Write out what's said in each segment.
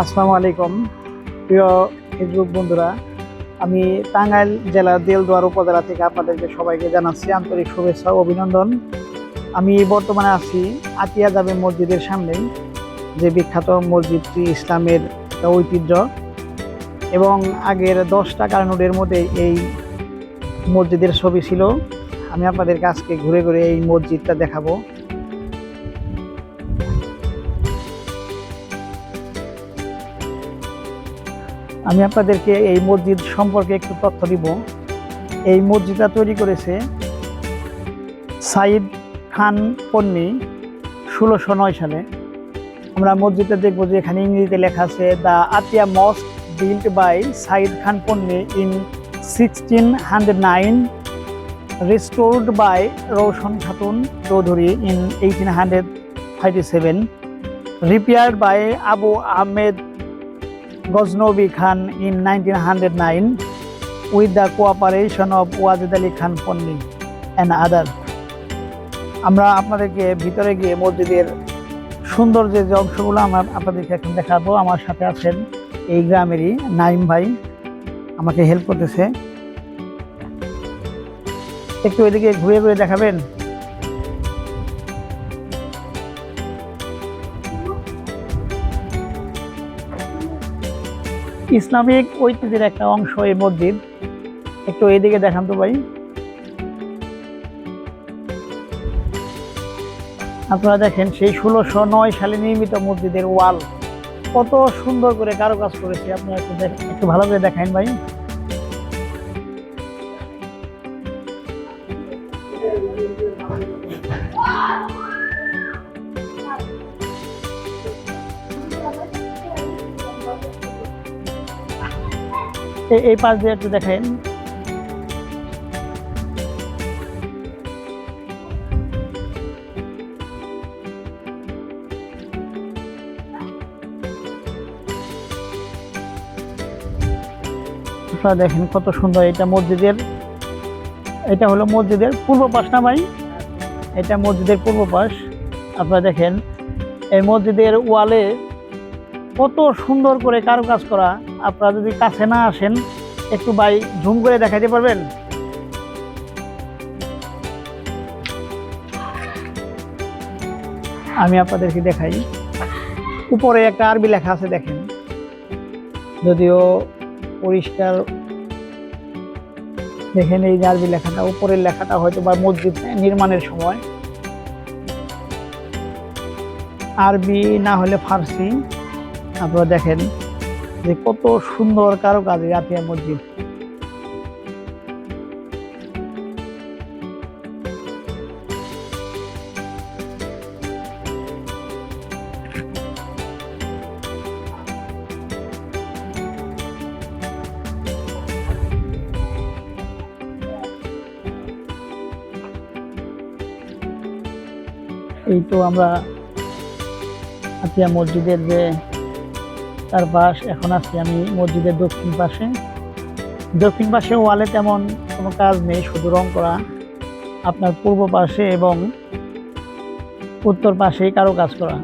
আসসালামু আলাইকুম। প্রিয় ফেসবুক বন্ধুরা, আমি টাঙ্গাইল জেলার দেলদুয়ার উপজেলা থেকে আপনাদেরকে সবাইকে জানাচ্ছি আন্তরিক শুভেচ্ছা ও অভিনন্দন। আমি বর্তমানে আছি আতিয়া যাবে মসজিদের সামনেই যে বিখ্যাত মসজিদটি ইসলামের ঐতিহ্য। এবং আগের দশ টাকার নোটের মধ্যে এই মসজিদের ছবি ছিল। আমি আপনাদেরকে আজকে ঘুরে ঘুরে এই মসজিদটা দেখাবো। আমি আপনাদেরকে এই মসজিদ সম্পর্কে একটু তথ্য দিব। এই মসজিদটা তৈরি করেছে সাইদ খান পন্নী ষোলোশো নয় সালে। আমরা মসজিদটা দেখব যে এখানে ইংরেজিতে লেখা আছে the Atiya mosque build by Saeed Khan Panni in sixteen hundred nine restored by Roshan Khatun Chowdhury in eighteen hundred thirty seven repaired by Abu Ahmed Ghaznavi Khan in 1909 with the cooperation of Wajid Ali Khan Ponni and other. আমরা আপনাদেরকে ভিতরে গিয়ে মসজিদের সুন্দর যে অংশগুলো আমরা আপনাদেরকে এখন দেখাবো, আমার সাথে আছেন এই গ্রামেরই নাইম ভাই, আমাকে হেল্প করতেছে একটু ওইদিকে ঘুরে ঘুরে দেখাবেন ইসলামিক ঐতিহ্যের একটা অংশ এই মসজিদ। একটু এদিকে দেখান তো ভাই। আপনারা দেখেন সেই ষোলোশো নয় সালে নির্মিত মসজিদের ওয়াল। কত সুন্দর করে কারুকাজ করেছে। আপনারা একটু একটু ভালো করে দেখান ভাই। এই পাশ দিয়ে একটু দেখেন। দেখেন কত সুন্দর এটা মসজিদের, এটা হলো মসজিদের পূর্ব পাশ না ভাই? এটা মসজিদের পূর্ব পাশ। আপনারা দেখেন, এই মসজিদের ওয়ালে কত সুন্দর করে কারুকাজ করা। আপনারা যদি কাছে না আসেন, একটু বাই ঝুম করে দেখাইতে পারবেন? আমি আপনাদেরকে দেখাই। উপরে একটা আরবি লেখা আছে, দেখেন। যদিও পরিষ্কার, দেখেন এই যে আরবি লেখাটা। উপরের লেখাটা হয়তো বা মসজিদ নির্মাণের সময়। আরবি না হলে ফার্সি। আপনারা দেখেন। যে কত সুন্দর কারুকাজ এই আতিয়া মসজিদ। এই তো আমরা আতিয়া মসজিদের যে তার পাশ এখন আছি আমি মসজিদের দক্ষিণ পাশে। দক্ষিণ পাশে ওয়ালে তেমন কোনো কাজ নেই, শুধু রং করা। আপনার পূর্ব পাশে এবং উত্তর পাশেই কারও কাজ করা।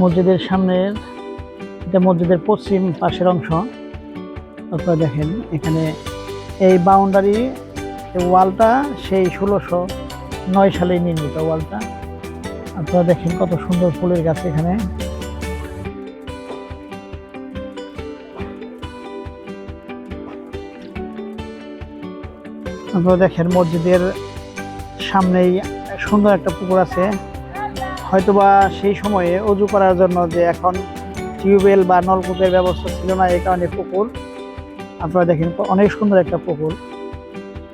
মসজিদের সামনের এটা মসজিদের পশ্চিম পাশের অংশ। আপনারা দেখেন, এখানে এই বাউন্ডারি ওয়ালটা সেই ষোলোশো নয় সালে নির্মিত ওয়ালটা। আপনারা দেখেন কত সুন্দর ফুলের গাছ এখানে। আপনারা দেখেন মসজিদের সামনেই সুন্দর একটা পুকুর আছে। হয়তোবা সেই সময়ে অজু করার জন্য যে এখন টিউবওয়েল বা নলকূপের ব্যবস্থা ছিল না, এই কারণে পুকুর। আপনারা দেখেন অনেক সুন্দর একটা পুকুর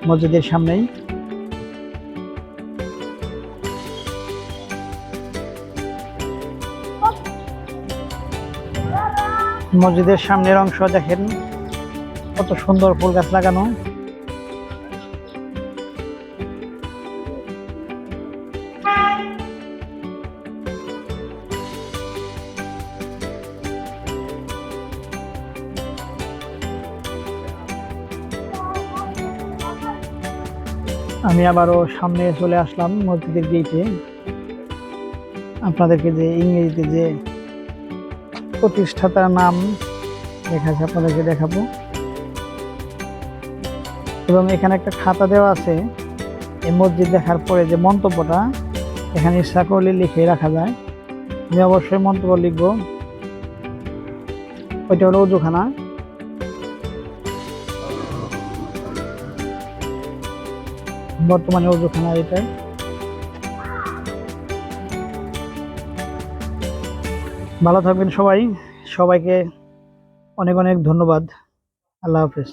মসজিদের সামনেই। মসজিদের সামনের অংশ দেখেন, কত সুন্দর ফুল গাছ লাগানো। আমি আবারও সামনে চলে আসলাম মসজিদের গেটে আপনাদেরকে যে ইংরেজিতে যে প্রতিষ্ঠাতার নাম লেখা আছে আপনাদেরকে দেখাবো। এবং এখানে একটা খাতা দেওয়া আছে, এই মসজিদ দেখার পরে যে মন্তব্যটা, এখানে ইচ্ছা করলে লিখে রাখা যায়। আমি অবশ্যই মন্তব্য লিখব। ওইটা হলো উজুখানা। বর্তমানে উজুখানা এটাই ভালো থাকবেন সবাই। সবাইকে অনেক অনেক ধন্যবাদ। আল্লাহ হাফেজ।